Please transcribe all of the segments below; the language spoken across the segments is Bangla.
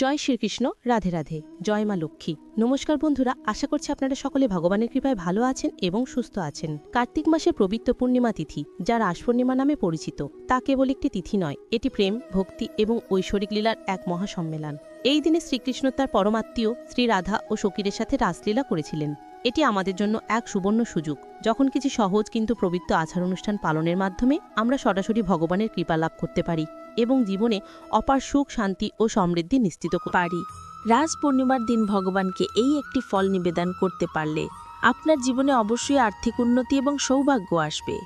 জয় শ্রীকৃষ্ণ, রাধে রাধে। জয় মা লক্ষ্মী। নমস্কার বন্ধুরা, আশা করছি আপনারা সকলে ভগবানের কৃপায় ভালো আছেন এবং সুস্থ আছেন। কার্তিক মাসের পবিত্র পূর্ণিমা তিথি যা রাস পূর্ণিমা নামে পরিচিত, তা কেবল একটি তিথি নয়, এটি প্রেম, ভক্তি এবং ঐশ্বরিক লীলার এক মহাসম্মেলন। এই দিনে শ্রীকৃষ্ণ তার পরমাত্মীয়, শ্রী রাধা ও শকিরের সাথে রাসলীলা করেছিলেন। এটি আমাদের জন্য এক সুবর্ণ সুযোগ। যখন কিছু সহজ কিন্তু পবিত্র আচার অনুষ্ঠান পালনের মাধ্যমে আমরা সরাসরি ভগবানের কৃপা লাভ করতে পারি। এবং জীবনে অপার সুখ, শান্তি ও সমৃদ্ধি নিশ্চিত পারি। রাজ পূর্ণিমার দিন ভগবানকে এই একটি ফল নিবেদন করতে পারলে আপনার জীবনে অবশ্যই আর্থিক উন্নতি এবং সৌভাগ্য আসবে।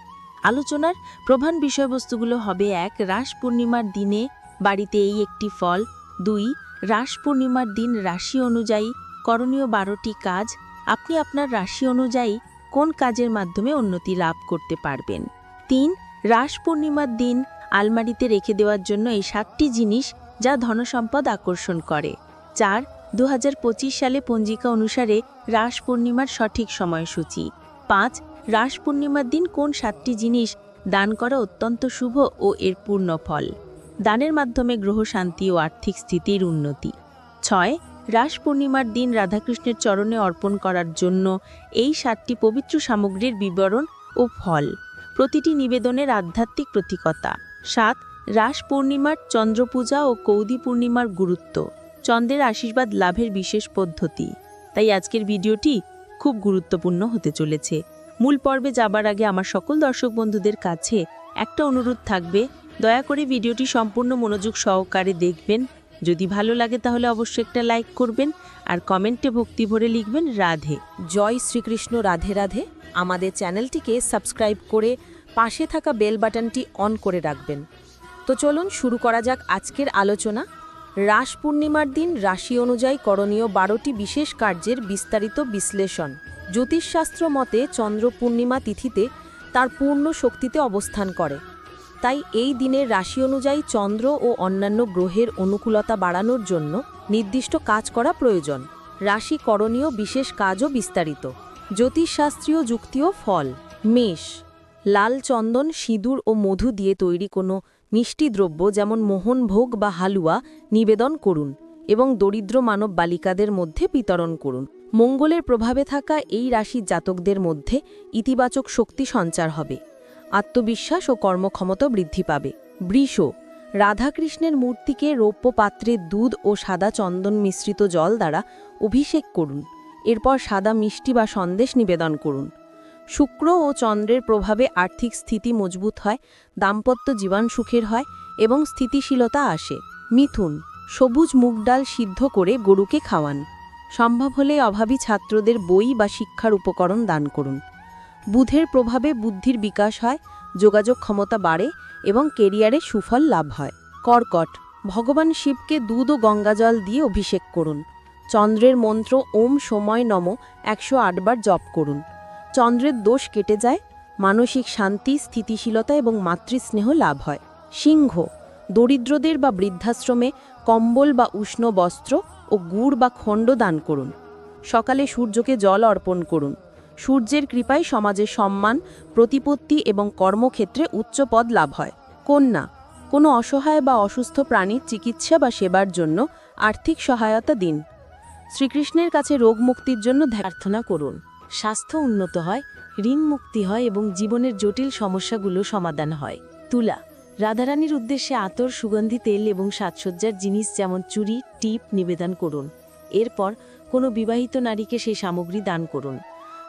আলোচনার প্রধান বিষয়বস্তুগুলো হবে এক, রাস পূর্ণিমার দিনে বাড়িতে এই একটি ফল। দুই, রাস পূর্ণিমার দিন রাশি অনুযায়ী করণীয় বারোটি কাজ। আপনি আপনার রাশি অনুযায়ী কোন কাজের মাধ্যমে উন্নতি লাভ করতে পারবেন? তিন, রাস পূর্ণিমার দিন আলমারিতে রেখে দেওয়ার জন্য এই সাতটি জিনিস যা ধনসম্পদ আকর্ষণ করে। চার দু সালে পঞ্জিকা অনুসারে রাস পূর্ণিমার সঠিক সময়সূচি। পাঁচ, রাস পূর্ণিমার দিন কোন সাতটি জিনিস দান করা অত্যন্ত শুভ ও এর পূর্ণ ফল? দানের মাধ্যমে গ্রহ শান্তি ও আর্থিক স্থিতির উন্নতি। ছয়, রাস পূর্ণিমার দিন রাধাকৃষ্ণের চরণে অর্পণ করার জন্য এই সাতটি পবিত্র সামগ্রীর বিবরণ ও ফল। প্রতিটি নিবেদনের আধ্যাত্মিক প্রতীকতা। সাত, রাস পূর্ণিমার চন্দ্রপূজা ও কৌদি পূর্ণিমার গুরুত্ব। চন্দ্রের আশীর্বাদ লাভের বিশেষ পদ্ধতি। তাই আজকের ভিডিওটি খুব গুরুত্বপূর্ণ হতে চলেছে। মূল পর্বে যাবার আগে আমার সকল দর্শক বন্ধুদের কাছে একটা অনুরোধ থাকবে। দয়া করে ভিডিওটি সম্পূর্ণ মনোযোগ সহকারে দেখবেন। যদি ভালো লাগে তাহলে অবশ্যই একটা লাইক করবেন আর কমেন্টে ভক্তি ভরে লিখবেন রাধে। জয় শ্রীকৃষ্ণ, রাধে রাধে। আমাদের চ্যানেলটিকে সাবস্ক্রাইব করে পাশে থাকা বেল বাটনটি অন করে রাখবেন। তো চলুন শুরু করা যাক আজকের আলোচনা। রাস পূর্ণিমার দিন রাশি অনুযায়ী করণীয় বারোটি বিশেষ কার্যের বিস্তারিত বিশ্লেষণ। জ্যোতিষশাস্ত্র মতে চন্দ্র পূর্ণিমা তিথিতে তার পূর্ণ শক্তিতে অবস্থান করে। তাই এই দিনের রাশি অনুযায়ী চন্দ্র ও অন্যান্য গ্রহের অনুকূলতা বাড়ানোর জন্য নির্দিষ্ট কাজ করা প্রয়োজন। রাশি করণীয় বিশেষ কাজও বিস্তারিত। জ্যোতিষশাস্ত্রীয় যুক্তিও ফল। মেষ। লাল চন্দন, সিঁদুর ও মধু দিয়ে তৈরি কোনো মিষ্টি দ্রব্য যেমন মোহনভোগ বা হালুয়া নিবেদন করুন এবং দরিদ্র মানব বালিকাদের মধ্যে বিতরণ করুন। মঙ্গলের প্রভাবে থাকা এই রাশির জাতকদের মধ্যে ইতিবাচক শক্তি সঞ্চার হবে, আত্মবিশ্বাস ও কর্মক্ষমতা বৃদ্ধি পাবে। বৃষ, রাধাকৃষ্ণের মূর্তিকে রৌপ্য পাত্রে দুধ ও সাদা চন্দন মিশ্রিত জল দ্বারা অভিষেক করুন, এরপর সাদা মিষ্টি বা সন্দেশ নিবেদন করুন। শুক্র ও চন্দ্রের প্রভাবে আর্থিক স্থিতি মজবুত হয়, দাম্পত্য জীবন সুখের হয় এবং স্থিতিশীলতা আসে। মিথুন, সবুজ মুগ ডাল সিদ্ধ করে গরুকে খাওয়ান। সম্ভব হলে অভাবী ছাত্রদের বই বা শিক্ষার উপকরণ দান করুন। বুধের প্রভাবে বুদ্ধির বিকাশ হয়, যোগাযোগ ক্ষমতা বাড়ে এবং কেরিয়ারে সুফল লাভ হয়। কর্কট, ভগবান শিবকে দুধ ও গঙ্গাজল দিয়ে অভিষেক করুন। চন্দ্রের মন্ত্র ওম সময় নম একশো আটবার জপ করুন। চন্দ্রের দোষ কেটে যায়, মানসিক শান্তি, স্থিতিশীলতা এবং মাতৃস্নেহ লাভ হয়। সিংহ, দরিদ্রদের বা বৃদ্ধাশ্রমে কম্বল বা উষ্ণ বস্ত্র ও গুড় বা খণ্ড দান করুন। সকালে সূর্যকে জল অর্পণ করুন। সূর্যের কৃপায় সমাজের সম্মান, প্রতিপত্তি এবং কর্মক্ষেত্রে উচ্চ পদ লাভ হয়। কন্যা, কোনো অসহায় বা অসুস্থ প্রাণীর চিকিৎসা বা সেবার জন্য আর্থিক সহায়তা দিন। শ্রীকৃষ্ণের কাছে রোগ মুক্তির জন্য প্রার্থনা করুন। স্বাস্থ্য উন্নত হয়, ঋণ মুক্তি হয় এবং জীবনের জটিল সমস্যাগুলো সমাধান হয়। তুলা, রাধারানীর উদ্দেশ্যে আতর, সুগন্ধি, তেল এবং সাজসজ্জার জিনিস যেমন চুরি টিপ নিবেদন করুন। এরপর কোনো বিবাহিত নারীকে সেই সামগ্রী দান করুন।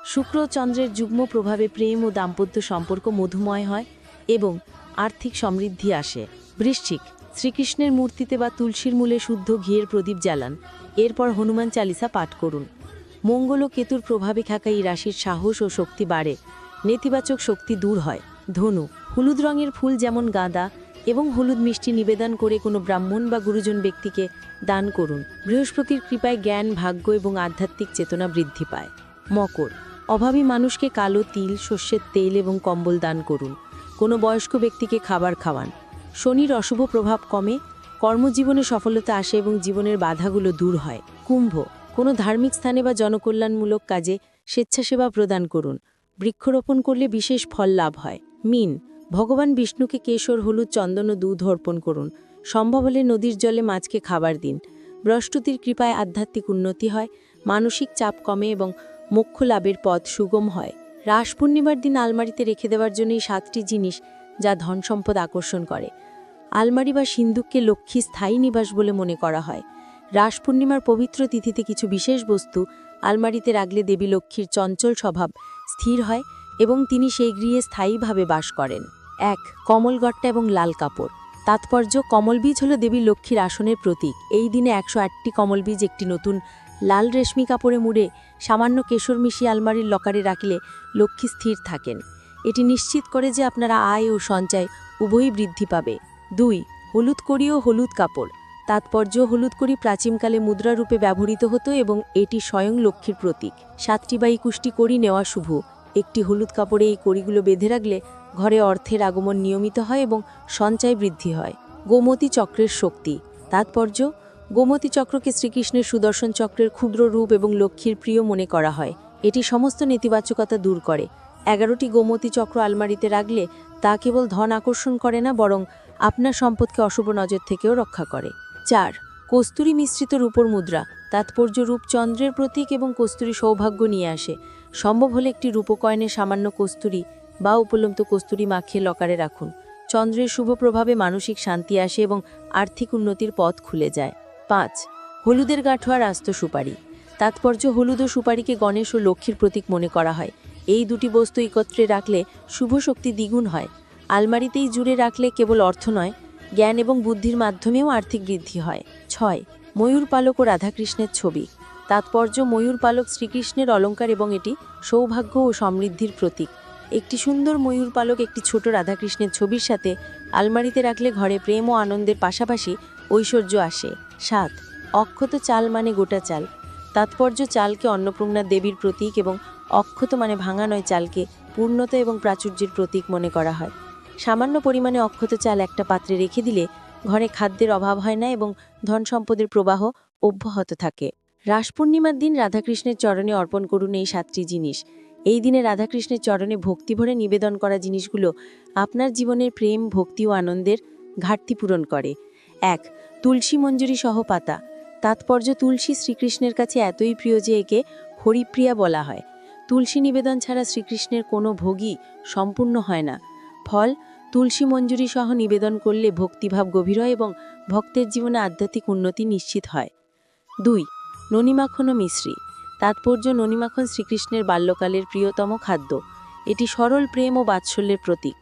শুক্র চন্দ্রের যুগ্ম প্রভাবে প্রেম ও দাম্পত্য সম্পর্ক মধুময় হয় এবং আর্থিক সমৃদ্ধি আসে। বৃশ্চিক, শ্রীকৃষ্ণের মূর্তিতে বা তুলসীর মূলে শুদ্ধ ঘিয়ের প্রদীপ জ্বালান। এরপর হনুমান চালিসা পাঠ করুন। মঙ্গল কেতুর প্রভাবে থাকা এই রাশির সাহস ও শক্তি বাড়ে। নেতিবাচক শক্তি দূর হয়। ধনু, হলুদ রঙের ফুল যেমন গাঁদা এবং হলুদ মিষ্টি নিবেদন করে কোনো ব্রাহ্মণ বা গুরুজন ব্যক্তিকে দান করুন। বৃহস্পতির কৃপায় জ্ঞান, ভাগ্য এবং আধ্যাত্মিক চেতনা বৃদ্ধি পায়। মকর, অভাবী মানুষকে কালো তিল শস্যের তেল এবং কম্বল দান করুন। কোনো বয়স্ক ব্যক্তিকে খাবার খাওয়ান। শনির অশুভ প্রভাব কমে, কর্মজীবনে সফলতা আসে এবং জীবনের বাধাগুলো দূর হয়। কুম্ভ কোনো ধার্মিক স্থানে বা জনকল্যাণমূলক কাজে স্বেচ্ছাসেবা প্রদান করুন। বৃক্ষরোপণ করলে বিশেষ ফল লাভ হয়। মিন, ভগবান বিষ্ণুকে কেশর, হলুদ, চন্দন ও দুধ অর্পণ করুন। সম্ভব হলে নদীর জলে মাছকে খাবার দিন। বৃহস্পতির কৃপায় আধ্যাত্মিক উন্নতি হয়, মানসিক চাপ কমে এবং মোক্ষ লাভের পথ সুগম হয়। রাস পূর্ণিমার দিন আলমারিতে রেখে দেওয়ার জন্য এই সাতটি জিনিস যা ধন সম্পদ আকর্ষণ করে। আলমারি বা সিন্দুককে লক্ষ্মী স্থায়ী নিবাস বলে মনে করা হয়। রাস পূর্ণিমার পবিত্র তিথিতে কিছু বিশেষ বস্তু আলমারিতে রাখলে দেবী লক্ষ্মীর চঞ্চল স্বভাব স্থির হয় এবং তিনি সেই গৃহে স্থায়ীভাবে বাস করেন। এক কমলগট্টা এবং লাল কাপড়। তাৎপর্য কমলবীজ হল দেবী লক্ষ্মীর আসনের প্রতীক। এই দিনে একশো আটটি কমলবীজ একটি নতুন লাল রেশমি কাপড়ে মুড়ে সামান্য কেশর মিশিয়ে আলমারির লকারে রাখলে লক্ষ্মী স্থির থাকেন। এটি নিশ্চিত করে যে আপনারা আয় ও সঞ্চয় উভয়ই বৃদ্ধি পাবে। দুই, হলুদ কড়ি ও হলুদ কাপড়। তাৎপর্য হলুদ কড়ি প্রাচীনকালে মুদ্রারূপে ব্যবহৃত হতো এবং এটি স্বয়ং লক্ষ্মীর প্রতীক। সাতটি বা একুশটি কড়ি নেওয়া শুভ। একটি হলুদ কাপড়ে এই কড়িগুলো বেঁধে রাখলে ঘরে অর্থের আগমন নিয়মিত হয় এবং সঞ্চয় বৃদ্ধি হয়। গোমতী চক্রের শক্তি। তাৎপর্য? গোমতী চক্রকে শ্রীকৃষ্ণের সুদর্শন চক্রের ক্ষুদ্র রূপ এবং লক্ষ্মীর প্রিয় মনে করা হয়। এটি সমস্ত নেতিবাচকতা দূর করে। এগারোটি গোমতী চক্র আলমারিতে রাখলে তা কেবল ধন আকর্ষণ করে না, বরং আপনার সম্পদকে অশুভ নজর থেকেও রক্ষা করে। চার, কস্তুরী মিশ্রিত রূপর মুদ্রা তাৎপর্য রূপ চন্দ্রের প্রতীক এবং কস্তুরী সৌভাগ্য নিয়ে আসে। সম্ভব হলে একটি রূপকয়নে সামান্য কস্তুরী বা উপলব্ধ কস্তুরী মাখিয়ে লকারে রাখুন। চন্দ্রের শুভ প্রভাবে মানসিক শান্তি আসে এবং আর্থিক উন্নতির পথ খুলে যায়। পাঁচ, হলুদের গাঁঠোয়ার আস্ত সুপারি। তাৎপর্য হলুদ ও সুপারিকে গণেশ ও লক্ষ্মীর প্রতীক মনে করা হয়। এই দুটি বস্তু একত্রে রাখলে শুভ শক্তি দ্বিগুণ হয়। আলমারিতেই জুড়ে রাখলে কেবল অর্থ নয় জ্ঞান এবং বুদ্ধির মাধ্যমেও আর্থিক বৃদ্ধি হয়। ছয়, ময়ূর পালক ও রাধাকৃষ্ণের ছবি। তাৎপর্য, ময়ূর পালক শ্রীকৃষ্ণের অলঙ্কার এবং এটি সৌভাগ্য ও সমৃদ্ধির প্রতীক। একটি সুন্দর ময়ূর পালক একটি ছোট রাধাকৃষ্ণের ছবির সাথে আলমারিতে রাখলে ঘরে প্রেম ও আনন্দের পাশাপাশি ঐশ্বর্য আসে। সাত, অক্ষত চাল মানে গোটা চাল। তাৎপর্য, চালকে অন্নপূর্ণা দেবীর প্রতীক এবং অক্ষত মানে ভাঙা নয় চালকে পূর্ণতা এবং প্রাচুর্যের প্রতীক মনে করা হয়। সামান্য পরিমাণে অক্ষত চাল একটা পাত্রে রেখে দিলে ঘরে খাদ্যের অভাব হয় না এবং ধন সম্পদের প্রবাহ অব্যাহত থাকে। রাস পূর্ণিমার দিন রাধাকৃষ্ণের চরণে অর্পণ করুন এই সাতটি জিনিস। এই দিনে রাধাকৃষ্ণের চরণে ভক্তি ভরে নিবেদন করা জিনিসগুলো আপনার জীবনের প্রেম, ভক্তি ও আনন্দের ঘাটতি পূরণ করে। এক, তুলসী মঞ্জুরি সহ পাতা। তাৎপর্য তুলসী শ্রীকৃষ্ণের কাছে এতই প্রিয় যে একে হরিপ্রিয়া বলা হয়। তুলসী নিবেদন ছাড়া শ্রীকৃষ্ণের কোনো ভোগই সম্পূর্ণ হয় না। ফল তুলসী মঞ্জুরি সহ নিবেদন করলে ভক্তিভাব গভীর হয় এবং ভক্তের জীবনে আধ্যাত্মিক উন্নতি নিশ্চিত হয়। দুই, ননিমাখন ও মিশ্রি। তাৎপর্য, ননিমাখন শ্রীকৃষ্ণের বাল্যকালের প্রিয়তম খাদ্য। এটি সরল প্রেম ও বাৎসল্যের প্রতীক।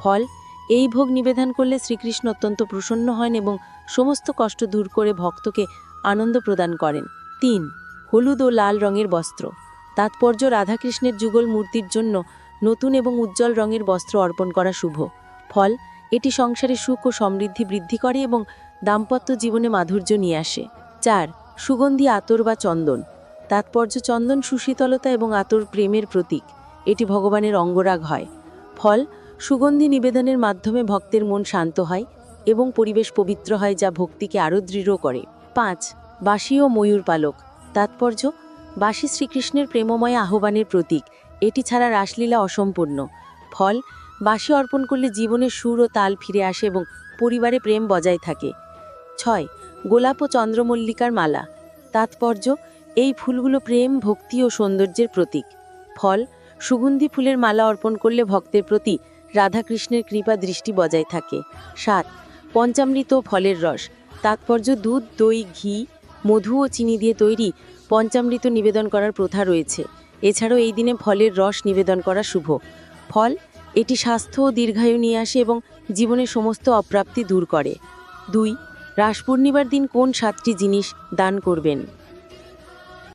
ফল, এই ভোগ নিবেদন করলে শ্রীকৃষ্ণ অত্যন্ত প্রসন্ন হন এবং সমস্ত কষ্ট দূর করে ভক্তকে আনন্দ প্রদান করেন। তিন, হলুদ ও লাল রঙের বস্ত্র। তাৎপর্য, রাধাকৃষ্ণের যুগল মূর্তির জন্য নতুন এবং উজ্জ্বল রঙের বস্ত্র অর্পণ করা শুভ। ফল, এটি সংসারে সুখ ও সমৃদ্ধি বৃদ্ধি করে এবং দাম্পত্য জীবনে মাধুর্য নিয়ে আসে। চার, সুগন্ধি, আতর বা চন্দন। তাৎপর্য চন্দন সুশীতলতা এবং আতর প্রেমের প্রতীক। এটি ভগবানের অঙ্গরাগ হয়। ফল, সুগন্ধি নিবেদনের মাধ্যমে ভক্তের মন শান্ত হয় এবং পরিবেশ পবিত্র হয় যা ভক্তিকে আরও দৃঢ় করে। পাঁচ বাসি ও ময়ূর পালক। তাৎপর্য বাসি শ্রীকৃষ্ণের প্রেমময় আহ্বানের প্রতীক। এটি ছাড়া রাসলীলা অসম্পূর্ণ। ফল বাসি অর্পণ করলে জীবনের সুর ও তাল ফিরে আসে এবং পরিবারে প্রেম বজায় থাকে। ছয়, গোলাপ ও চন্দ্রমল্লিকার মালা। তাৎপর্য, এই ফুলগুলো প্রেম, ভক্তি ও সৌন্দর্যের প্রতীক। ফল, সুগন্ধি ফুলের মালা অর্পণ করলে ভক্তের প্রতি রাধাকৃষ্ণের কৃপা দৃষ্টি বজায় থাকে। সাত, পঞ্চামৃত ফলের রস। তাৎপর্য, দুধ, দই, ঘি, মধু ও চিনি দিয়ে তৈরি পঞ্চামৃত নিবেদন করার প্রথা রয়েছে। এছাড়াও এই দিনে ফলের রস নিবেদন করা শুভ। ফল এটি স্বাস্থ্য ও দীর্ঘায়ু নিয়ে আসে এবং জীবনের সমস্ত অপ্রাপ্তি দূর করে। দুই, রাস পূর্ণিমার দিন কোন সাতটি জিনিস দান করবেন?